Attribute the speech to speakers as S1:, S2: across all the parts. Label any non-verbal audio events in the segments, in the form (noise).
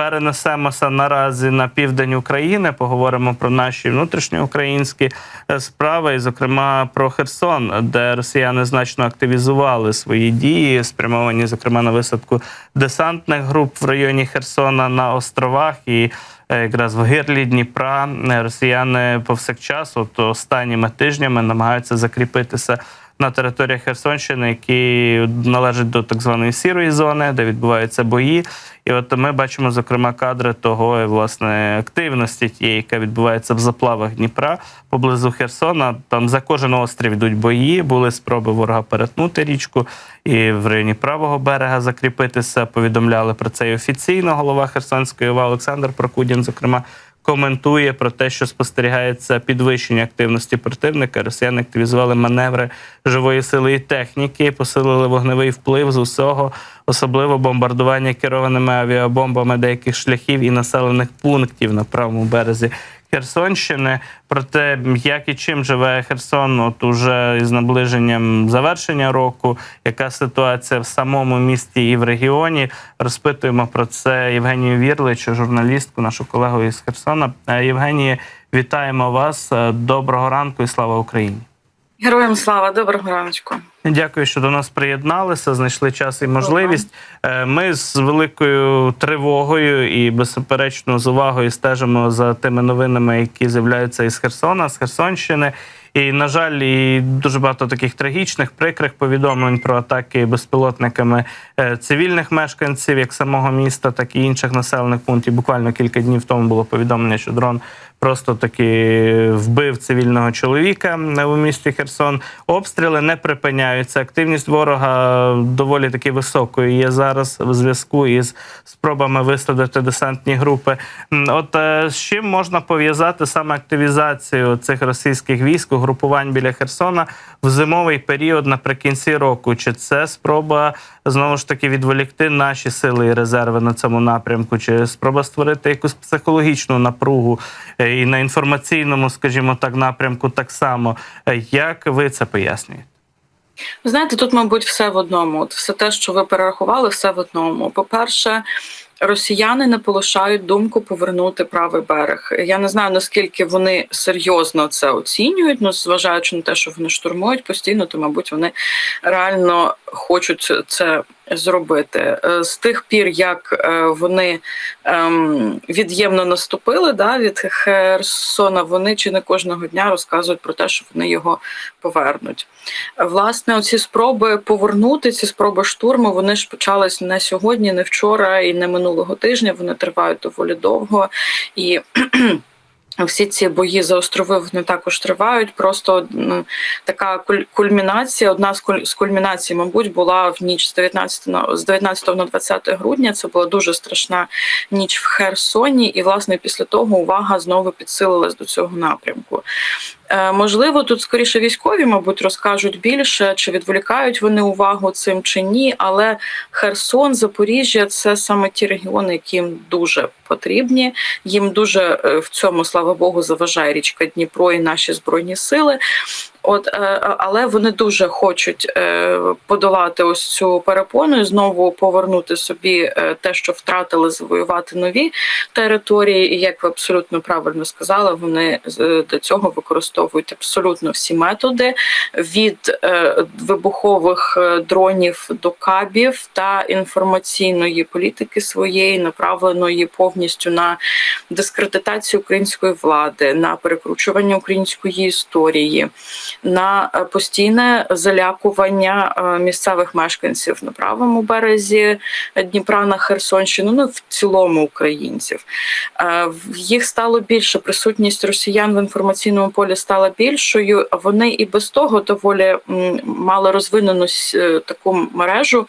S1: перенесемося наразі на південь України. Поговоримо про наші внутрішньоукраїнські е, справи, і, зокрема, про Херсон, де росіяни значно активізували свої дії, спрямовані, зокрема, на висадку десантних груп в районі Херсона на островах і. е, Якраз в гирлі Дніпра е, росіяни повсякчас, от останніми тижнями, намагаються закріпитися на території Херсонщини, які належать до так званої сірої зони, де відбуваються бої. І от ми бачимо зокрема кадри того е, власне активності тієї, яка відбувається в заплавах Дніпра поблизу Херсона. Там за кожен острів йдуть бої. Були спроби ворога перетнути річку і в районі правого берега закріпитися. Повідомляли про це і офіційно голова Херсонської ОВА Олександр Прокудін, зокрема. Коментує про те, що спостерігається підвищення активності противника. Росіяни активізували маневри живої сили і техніки, посилили вогневий вплив з усього, особливо бомбардування керованими авіабомбами деяких шляхів і населених пунктів на правому березі Херсонщини. Про те, як і чим живе Херсон, от уже із наближенням завершення року, яка ситуація в самому місті і в регіоні. Розпитуємо про це Євгенію Вірличу, журналістку, нашу колегу із Херсона. Е, Євгенія, вітаємо вас. Е, Доброго ранку і слава Україні.
S2: Героям слава, доброго раночку.
S1: Дякую, що до нас приєдналися, знайшли час і можливість. Е, Ми з великою тривогою і беззаперечно з увагою стежимо за тими новинами, які з'являються із Херсона, з Херсонщини. І, на жаль, і дуже багато таких трагічних, прикрих повідомлень про атаки безпілотниками е, цивільних мешканців, як самого міста, так і інших населених пунктів. Буквально кілька днів тому було повідомлення, що дрон просто таки вбив цивільного чоловіка у місті Херсон. Обстріли не припиняються. Активність ворога доволі таки високою є зараз в зв'язку із спробами висадити десантні групи. От е, з чим можна пов'язати саме активізацію цих російських військ, угрупувань біля Херсона в зимовий період наприкінці року? Чи це спроба знову ж таки відволікти наші сили і резерви на цьому напрямку? Чи спроба створити якусь психологічну напругу е, і на інформаційному, скажімо так, напрямку так само? Е, Як ви це пояснюєте?
S2: Знаєте, тут, мабуть, все в одному. От все те, що ви перерахували, все в одному. По-перше, росіяни не полишають думку повернути правий берег. Я не знаю наскільки вони серйозно це оцінюють. Ну, зважаючи на те, що вони штурмують постійно, то мабуть вони реально хочуть це зробити Е, з тих пір, як е, вони ем, від'ємно наступили да, від Херсона, вони чи не кожного дня розказують про те, що вони його повернуть. Власне, оці спроби повернути, ці спроби штурму, вони ж почались не сьогодні, не вчора і не минулого тижня. Вони тривають доволі довго і. Всі ці бої за острови вони також тривають. Просто м, така куль- кульмінація. Одна з кульмінацій, мабуть, була в ніч з 19 на з 19 на 20 грудня. Це була дуже страшна ніч в Херсоні, і власне після того увага знову підсилилась до цього напрямку. Е, Можливо, тут скоріше військові, мабуть, розкажуть більше, чи відволікають вони увагу цим чи ні. Але Херсон, Запоріжжя це саме ті регіони, які їм дуже потрібні. Їм дуже е, в цьому, слава Богу, заважає річка Дніпро і наші збройні сили. От, е, але вони дуже хочуть е, подолати ось цю перепону і знову повернути собі е, те, що втратили, завоювати нові території. І як ви абсолютно правильно сказали, вони до цього використовують абсолютно всі методи від вибухових дронів до кабів та інформаційної політики своєї, направленої повністю на дискредитацію української влади, на перекручування української історії, на е, постійне залякування е, місцевих мешканців на правому березі Дніпра на Херсонщину, ну в цілому українців. Е, Їх стало більше. Присутність росіян в інформаційному полі стала більшою. Вони і без того доволі мали розвинену таку мережу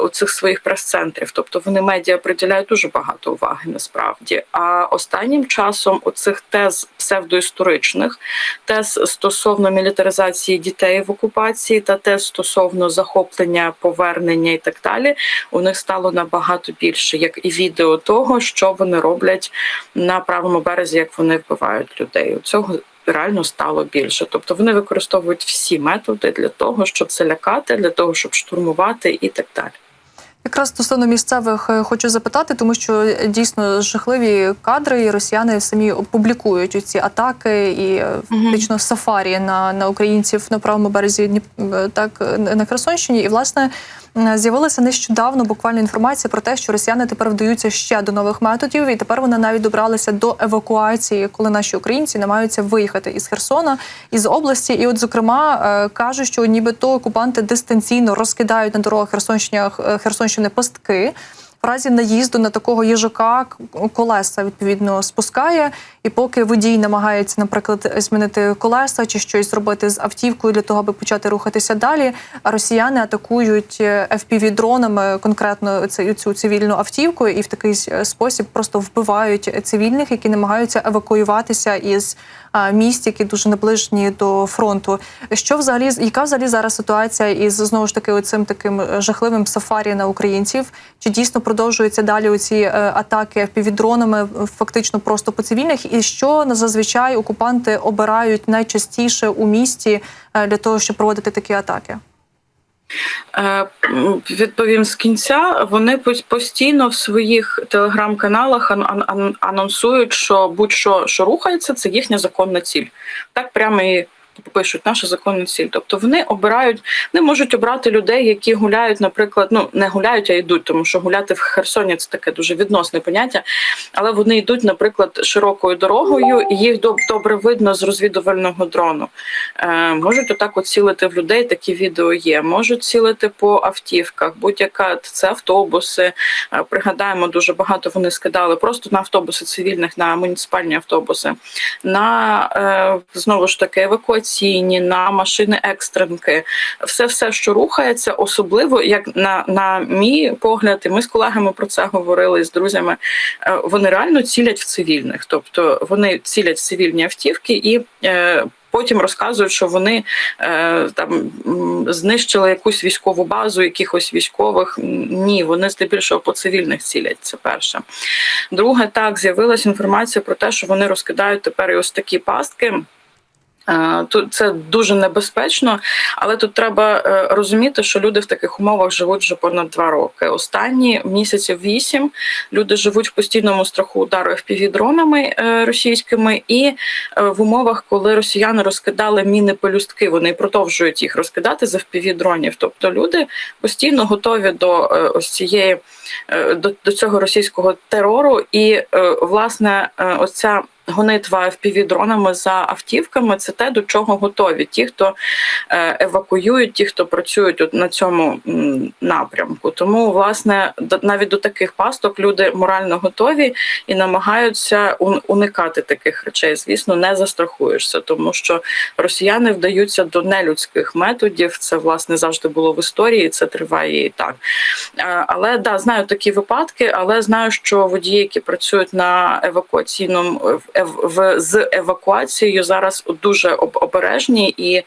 S2: у цих своїх прес-центрів. Тобто вони медіа приділяють дуже багато уваги насправді. А останнім часом у цих тез псевдоісторичних, тез стосовно мілітаризації дітей в окупації та тез стосовно захоплення, повернення і так далі, у них стало набагато більше, як і відео того, що вони роблять на правому березі, як вони вбивають людей. У цього реально стало більше. Тобто вони використовують всі методи для того, щоб залякати, для того, щоб штурмувати і так далі.
S3: Якраз стосовно місцевих е, хочу запитати, тому що е, дійсно жахливі кадри, і росіяни самі публікують ці атаки і е, фактично сафарі на, на українців на правому березі так на Херсонщині. І власне з'явилася нещодавно буквально інформація про те, що росіяни тепер вдаються ще до нових методів, і тепер вони навіть добралися до евакуації, коли наші українці намагаються виїхати із Херсона із області. І, от, зокрема, е, кажуть, що нібито окупанти дистанційно розкидають на дорогах Херсонщини, е, Херсонщини пастки. В разі наїзду на такого їжака колеса відповідно спускає, і поки водій намагається, наприклад, змінити колеса чи щось зробити з автівкою для того, аби почати рухатися далі. Росіяни атакують fpv дронами конкретно цю, цю цивільну автівку, і в такий спосіб просто вбивають цивільних, які намагаються евакуюватися із а, місць, які дуже наближені до фронту. Що взагалі яка взагалі зараз ситуація із знову ж таки оцим таким е, жахливим сафарі на українців? Чи дійсно продовжуються далі оці е, атаки півдронами фактично просто по цивільних? І що зазвичай окупанти обирають найчастіше у місті е, для того, щоб проводити такі атаки?
S2: Е, Відповім з кінця. Вони постійно в своїх телеграм-каналах ан- ан- ан- анонсують, що будь-що що рухається, це їхня законна ціль. Так прямо і пишуть наша законна ціль. Тобто вони обирають, не можуть обрати людей, які гуляють, наприклад, ну не гуляють, а йдуть, тому що гуляти в Херсоні це таке дуже відносне поняття. Але вони йдуть, наприклад, широкою дорогою, і їх добре видно з розвідувального дрону. Е, можуть отак от цілити в людей, такі відео є. Можуть цілити по автівках, будь-яка це автобуси. Е, пригадаємо, дуже багато вони скидали просто на автобуси цивільних, на муніципальні автобуси, на е, знову ж таки евакуаційні, на машини екстренки. Все, все, що рухається, особливо як на, на мій погляд, і ми з колегами про це говорили з друзями. е, Вони реально цілять в цивільних, тобто вони цілять в цивільні автівки і. е, Потім розказують, що вони е, там знищили якусь військову базу, якихось військових. Ні, вони здебільшого по цивільних цілять. Це перше. Друге, так з'явилася інформація про те, що вони розкидають тепер і ось такі пастки. Е, Тут це дуже небезпечно, але тут треба е, розуміти, що люди в таких умовах живуть вже понад два роки. Останні місяців вісім люди живуть в постійному страху удару FPV-дронами е, російськими, і в умовах, коли росіяни розкидали міни пелюстки, вони продовжують їх розкидати з FPV-дронів. Тобто люди постійно готові до ось цієї до, до цього російського терору, і власне е, ось ця гонитва FPV-дронами за автівками це те, до чого готові. Ті, хто е, евакуюють, ті, хто працюють на цьому напрямку. Тому, власне, навіть до таких пасток люди морально готові і намагаються ун- уникати таких речей. Звісно, не застрахуєшся, тому що росіяни вдаються до нелюдських методів. Це власне завжди було в історії. Це триває і так. Е, Але да, знаю такі випадки, але знаю, що водії, які працюють на евакуаційному ев- з евакуацією, зараз дуже обережні і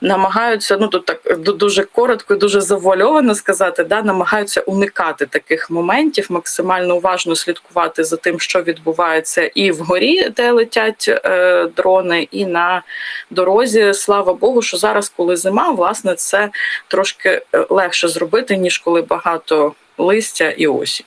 S2: намагаються. Ну тут так дуже коротко, і дуже завуальовано сказати, да, намагаються уникати таких моментів, максимально уважно слідкувати за тим, що відбувається і вгорі, де летять е, дрони, і на дорозі. Слава Богу, що зараз, коли зима, власне, це трошки е, легше зробити ніж коли багато листя і осінь.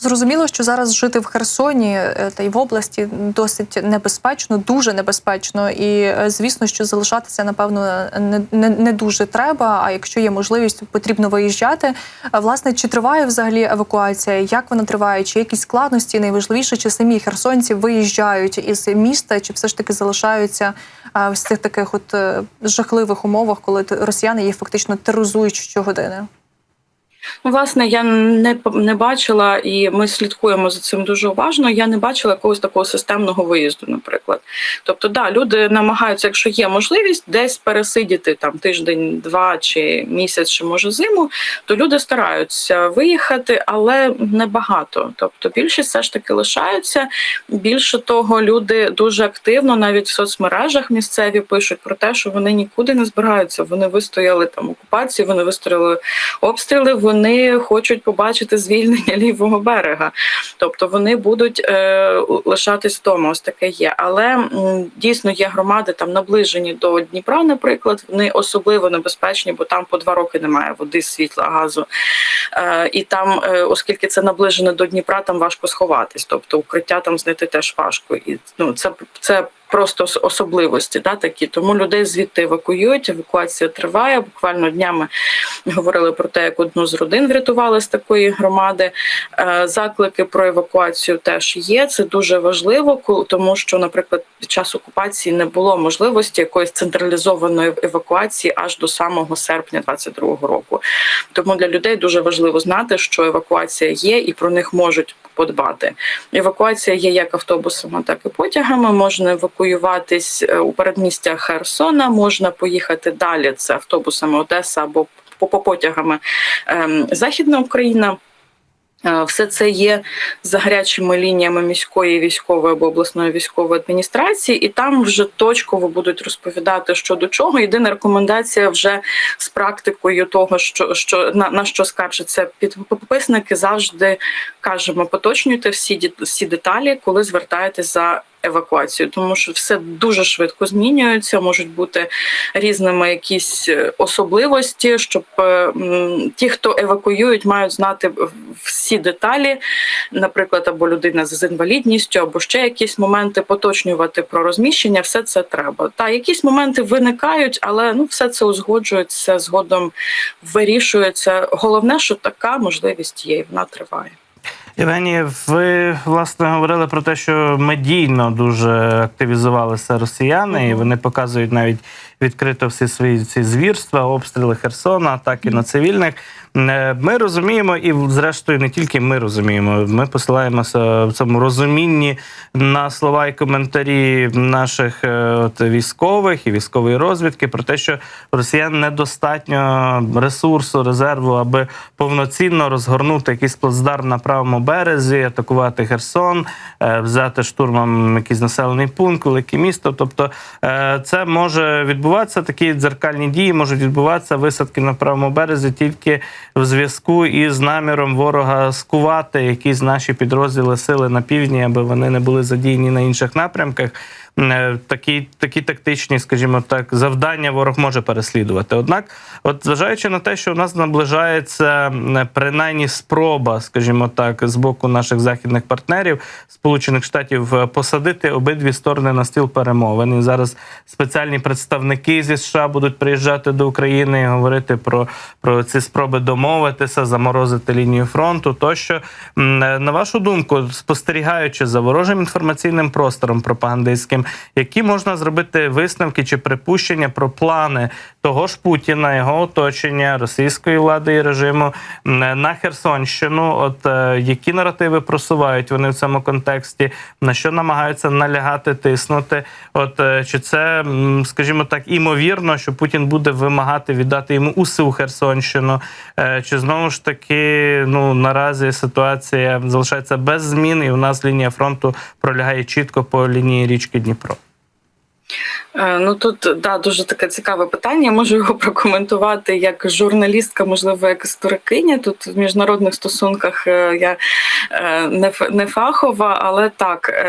S3: Зрозуміло, що зараз жити в Херсоні е, та й в області досить небезпечно, дуже небезпечно. І е, звісно, що залишатися напевно не, не, не дуже треба. А якщо є можливість, потрібно виїжджати. Власне, чи триває взагалі евакуація? Як вона триває? Чи якісь складності? Найважливіше, чи самі херсонці виїжджають із міста, чи все ж таки залишаються в цих таких от е, жахливих умовах, коли росіяни їх фактично тероризують щогодини?
S2: Власне, я не не бачила, і ми слідкуємо за цим дуже уважно. Я не бачила якогось такого системного виїзду, наприклад. Тобто, да, люди намагаються, якщо є можливість, десь пересидіти там тиждень, два чи місяць, чи може зиму, то люди стараються виїхати, але небагато. Тобто, більшість все ж таки лишаються. Більше того, люди дуже активно, навіть в соцмережах місцеві пишуть про те, що вони нікуди не збираються. Вони вистояли там окупації, вони вистояли обстріли. Вони вони хочуть побачити звільнення (laughs) лівого берега. Тобто вони будуть е, лишатись вдома. Ось таке є. Але м, дійсно є громади там наближені до Дніпра, наприклад, вони особливо небезпечні, бо там по два роки немає води, світла, газу. Е, і там, е, оскільки це наближено до Дніпра, там важко сховатись. Тобто укриття там знайти теж важко. І ну це це. Просто особливості, да, такі тому людей звідти евакуюють. Евакуація триває. Буквально днями говорили про те, як одну з родин врятували з такої громади. Е, Заклики про евакуацію теж є. Це дуже важливо, тому що, наприклад, під час окупації не було можливості якоїсь централізованої евакуації аж до самого серпня 22-го року. Тому для людей дуже важливо знати, що евакуація є, і про них можуть подбати. Евакуація є як автобусами, так і потягами. Можна евакуюватись е, у передмістях Херсона, можна поїхати далі. Це автобусами Одеса або по по потягами ем, Західна Україна. Е, Все це є за гарячими лініями міської військової або обласної військової адміністрації, і там вже точково будуть розповідати, що до чого. Єдина рекомендація вже з практикою того, що, що на, на що скаржаться підписники, завжди кажемо, поточнюйте всі всі деталі, коли звертаєтесь за евакуацію, тому що все дуже швидко змінюється, можуть бути різними якісь е, особливості, щоб е, ті, хто евакуюють, мають знати всі деталі, наприклад, або людина з інвалідністю, або ще якісь моменти поточнювати про розміщення. Все це треба. Та якісь моменти виникають, але ну все це узгоджується згодом, вирішується. Головне, що така можливість є, і вона триває.
S1: Євгеній, ви власне говорили про те, що медійно дуже активізувалися росіяни, і вони показують навіть відкрито всі свої ці звірства, обстріли Херсона, атаки на цивільних. Е, Ми розуміємо, і зрештою не тільки ми розуміємо. Ми посилаємося в цьому розумінні на слова і коментарі наших е, от, військових і військової розвідки про те, що росіян недостатньо ресурсу, резерву, аби повноцінно розгорнути якийсь плацдарм на правому березі, атакувати Херсон, е, взяти штурмом якийсь населений пункт, велике місто. Тобто це може відбуватися, такі дзеркальні дії можуть відбуватися висадки на правому березі тільки в зв'язку із наміром ворога скувати якісь наші підрозділи сили на півдні, аби вони не були задіяні на інших напрямках. Е, Такі, такі тактичні, скажімо так, завдання ворог може переслідувати. Однак, от зважаючи на те, що у нас наближається принаймні спроба, скажімо так, з боку наших західних партнерів Сполучених Штатів е, посадити обидві сторони на стіл перемовин. І зараз спеціальні представники зі США будуть приїжджати до України і говорити про, про ці спроби домовитися, заморозити лінію фронту. Тощо, е, на вашу думку, спостерігаючи за ворожим інформаційним простором пропагандистським, які можна зробити висновки чи припущення про плани того ж Путіна, його оточення, російської влади і режиму на Херсонщину? От е, які наративи просувають вони в цьому контексті, на що намагаються налягати, тиснути? От е, чи це, скажімо так, імовірно, що Путін буде вимагати віддати йому усю Херсонщину? Е, Чи знову ж таки ну наразі ситуація залишається без змін, і у нас лінія фронту пролягає чітко по лінії річки Дніпро?
S2: Е, Ну тут да дуже таке цікаве питання. Я можу його прокоментувати як журналістка, можливо, як історикиня. Тут в міжнародних стосунках е, я е, не фахова, але так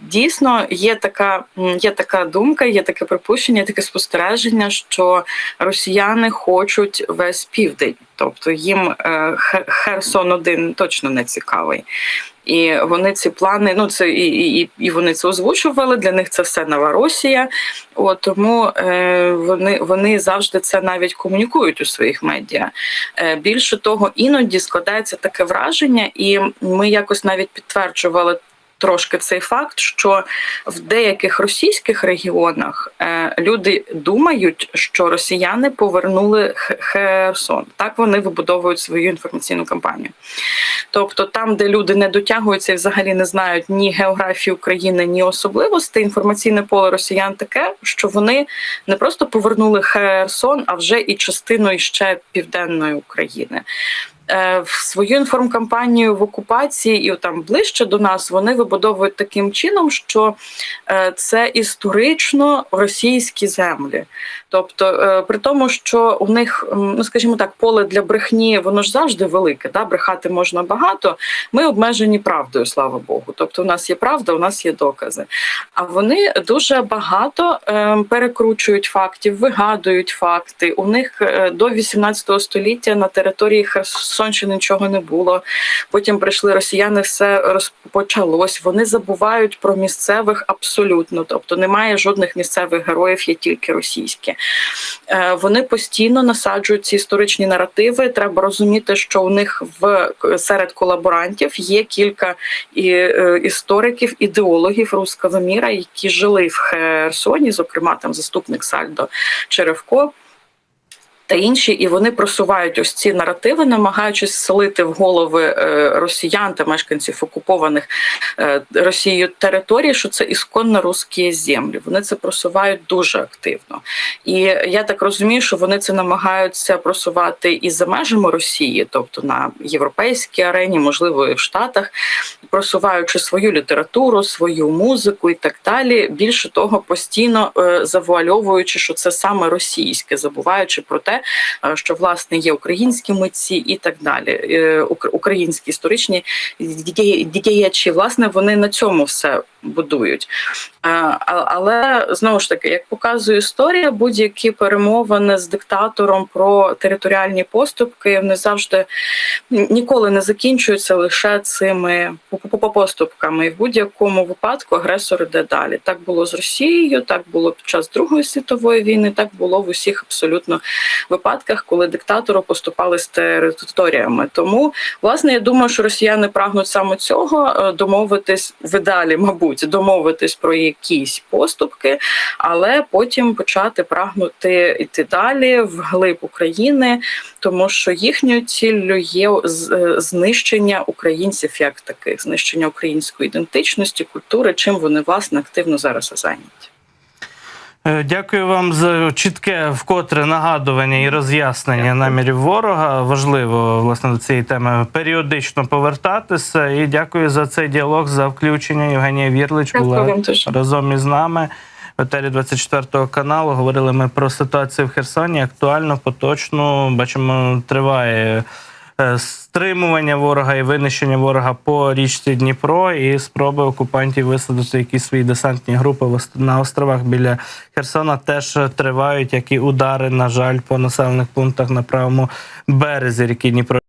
S2: дійсно є така, є така думка, є таке припущення, таке спостереження, що росіяни хочуть весь південь, тобто їм Херсон один точно не цікавий. І вони ці плани, ну це і, і, і вони це озвучували. Для них це все нова Росія. От тому е, вони, вони завжди це навіть комунікують у своїх медіа. Е, більше того, іноді складається таке враження, і ми якось навіть підтверджували. Трошки цей факт, що в деяких російських регіонах е, люди думають, що росіяни повернули Херсон. Так вони вибудовують свою інформаційну кампанію. Тобто, там, де люди не дотягуються і взагалі не знають ні географії України, ні особливостей, інформаційне поле росіян таке, що вони не просто повернули Херсон, а вже і частину іще південної України. Е, в свою інформкампанію в окупації і там ближче до нас вони вибудовують таким чином, що е, це історично російські землі. Тобто, е, при тому, що у них, ну скажімо так, поле для брехні, воно ж завжди велике. Да? Брехати можна багато. Ми обмежені правдою, слава Богу. Тобто, у нас є правда, у нас є докази. А вони дуже багато перекручують фактів, вигадують факти. У них до 18 століття на території Херсонщини нічого не було. Потім прийшли росіяни, все розпочалось. Вони забувають про місцевих абсолютно. Тобто немає жодних місцевих героїв, є тільки російські. Е, Вони постійно насаджують ці історичні наративи. Треба розуміти, що у них в серед колаборантів є кілька і, е, істориків, ідеологів руского міра, які жили в Херсоні, зокрема там заступник Сальдо Черевко. Та інші, і вони просувають ось ці наративи, намагаючись селити в голови е, росіян та мешканців окупованих е, Росією територій, що це ісконно русські землі. Вони це просувають дуже активно. І я так розумію, що вони це намагаються просувати і за межами Росії, тобто на європейській арені, можливо, і в Штатах, просуваючи свою літературу, свою музику і так далі. Більше того, постійно е, завуальовуючи, що це саме російське, забуваючи про те, що власне є українські митці і так далі. Е, Українські історичні діячі, власне, вони на цьому все будують. Але знову ж таки, як показує історія, будь-які перемовини з диктатором про територіальні поступки вони завжди ніколи не закінчуються лише цими поступками. І в будь-якому випадку агресор іде далі. Так було з Росією, так було під час Другої світової війни, так було в усіх абсолютно випадках, коли диктатору поступали з територіями. Тому, власне, я думаю, що росіяни прагнуть саме цього е, домовитись видалі, мабуть, домовитись про якісь поступки, але потім почати прагнути йти далі вглиб України, тому що їхньою ціллю є е, знищення українців як таких, знищення української ідентичності, культури, чим вони власне активно зараз зайняті.
S1: Е, Дякую вам за чітке вкотре нагадування і роз'яснення
S2: Дякую.
S1: намірів ворога. Важливо власне до цієї теми періодично повертатися. І дякую за цей діалог за включення. Євгенія Вірлич була разом із нами. В етері 24 каналу говорили ми про ситуацію в Херсоні. Актуально, поточну. Бачимо, триває стримування ворога і винищення ворога по річці Дніпро і спроби окупантів висадити якісь свої десантні групи на островах біля Херсона теж тривають, як і удари, на жаль, по населених пунктах на правому березі ріки Дніпро.